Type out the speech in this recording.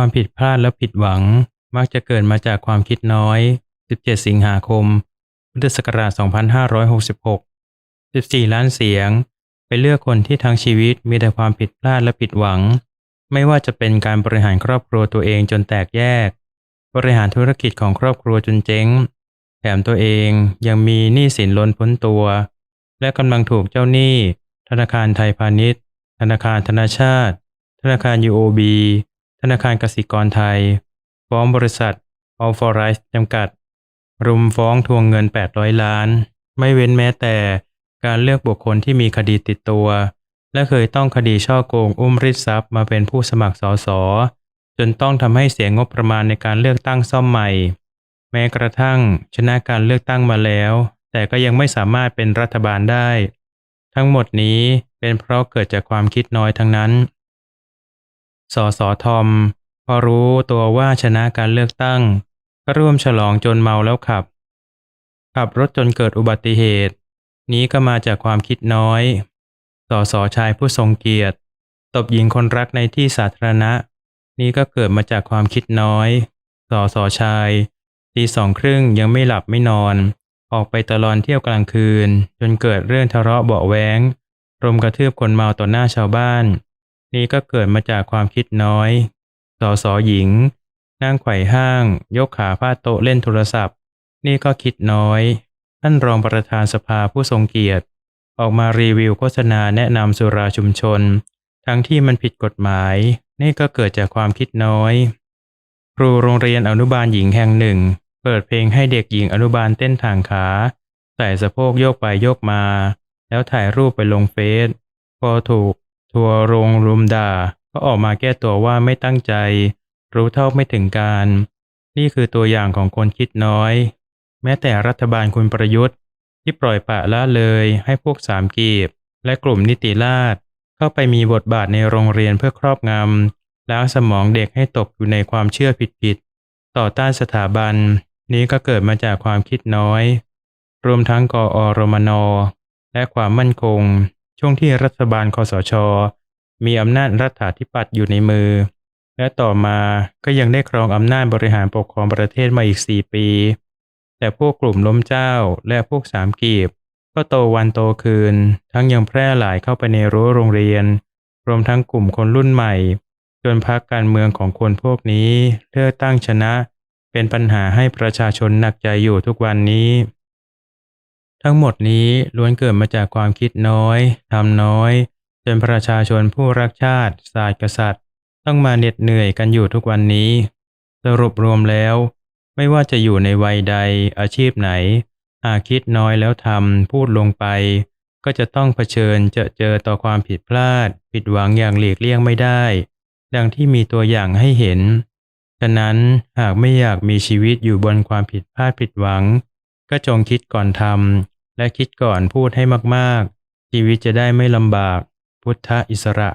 ความผิดพลาดและผิดหวัง มักจะเกิดมาจากความคิดน้อย 17 สิงหาคม พุทธศักราช 2566 14 ล้านเสียง ไปเลือกคนที่ทั้งชีวิตมีแต่ความผิดพลาดและผิดหวัง ไม่ว่าจะเป็นการบริหารครอบครัวตัวเองจนแตกแยก บริหารธุรกิจของครอบครัวจนเจ๊ง แถมตัวเองยังมีหนี้สินล้นพ้นตัว และกำลังถูกเจ้าหนี้ ธนาคารไทยพาณิชย์ ธนาคารธนาชาติ ธนาคาร UOB ธนาคารกสิกรไทย ฟ้องบริษัท All for Rice จำกัด รุมฟ้องทวงเงิน 800 ล้าน ไม่เว้นแม้แต่การเลือกบุคคลที่มีคดีติดตัว และเคยต้องคดีช่อโกงอุ้มริดทรัพย์มาเป็นผู้สมัครสสจนต้องทำให้เสียงบประมาณในการเลือกตั้งซ่อมใหม่ แม้กระทั่งชนะการเลือกตั้งมาแล้ว แต่ก็ยังไม่สามารถเป็นรัฐบาลได้ ทั้งหมดนี้เป็นเพราะเกิดจากความคิดน้อยทั้งนั้น สสทอม พอรู้ตัวว่าชนะการเลือกตั้ง ก็ร่วมฉลองจนเมาแล้วขับ ขับรถจนเกิดอุบัติเหตุ นี้ก็มาจากความคิดน้อย สสชายผู้ทรงเกียรติ ตบหญิงคนรักในที่สาธารณะ นี้ก็เกิดมาจากความคิดน้อย สสชายตีสองครึ่งยังไม่หลับไม่นอน ออกไปตลอนเที่ยวกลางคืน จนเกิดเรื่องทะเลาะเบาแว้งรมกระทืบคนเมาต่อหน้าชาวบ้าน นี่ก็เกิดมาจากความคิดน้อยสสหญิง นั่งไขว่ห้าง ยกขาพาดโต๊ะเล่นโทรศัพท์ นี่ก็คิดน้อย ท่านรองประธานสภาผู้ทรงเกียรติ ออกมารีวิวโฆษณาแนะนำสุราชุมชน ทั้งที่มันผิดกฎหมาย นี่ก็เกิดจากความคิดน้อย ครูโรงเรียนอนุบาลหญิงแห่งหนึ่ง เปิดเพลงให้เด็กหญิงอนุบาลเต้นทางขา ใส่สะโพกโยกไปโยกมา แล้วถ่ายรูปไปลงเฟซพอถูก ทัวร์โรงรุมด่าก็ออกมาแก้ตัวว่าไม่ตั้งใจ รู้เท่าไม่ถึงการ นี่คือตัวอย่างของคนคิดน้อย แม้แต่รัฐบาลคุณประยุทธ์ ที่ปล่อยปะละเลยให้พวกสามกีบ และกลุ่มนิติราษเข้าไปมีบทบาทในโรงเรียนเพื่อครอบงำล้างสมองเด็กให้ตกอยู่ในความเชื่อผิดๆต่อต้านสถาบัน นี้ก็เกิดมาจากความคิดน้อย รวมทั้งกอรมนและความมั่นคง ช่วงที่รัฐบาลคอสช มีอำนาจรัฐาธิปัตย์อยู่ในมือ และต่อมาก็ยังได้ครองอำนาจบริหารปกครองประเทศมาอีก 4 ปี แต่พวกกลุ่มล้มเจ้าและพวกสามกีบ ก็โตวันโตคืน ทั้งยังแพร่หลายเข้าไปในรั้วโรงเรียน รวมทั้งกลุ่มคนรุ่นใหม่ จนพักการเมืองของคนพวกนี้เลือกตั้งชนะ เป็นปัญหาให้ประชาชนหนักใจอยู่ทุกวันนี้ ทั้งหมดนี้ล้วนเกิดมาจากความคิดน้อยทำน้อย จนประชาชนผู้รักชาติ ศาสตร์กษัตริย์ ต้องมาเหน็ดเหนื่อยกันอยู่ทุกวันนี้ สรุปรวมแล้ว ไม่ว่าจะอยู่ในวัยใดอาชีพไหน หากคิดน้อยแล้วทำพูดลงไป ก็จะต้องเผชิญเจอเจอต่อความผิดพลาด ผิดหวังอย่างหลีกเลี่ยงไม่ได้ ดังที่มีตัวอย่างให้เห็น ฉะนั้นหากไม่อยากมีชีวิตอยู่บนความผิดพลาดผิดหวัง ก็จงคิดก่อนทำและคิดก่อนพูดให้มากๆ ชีวิตจะได้ไม่ลำบาก พุทธอิสระ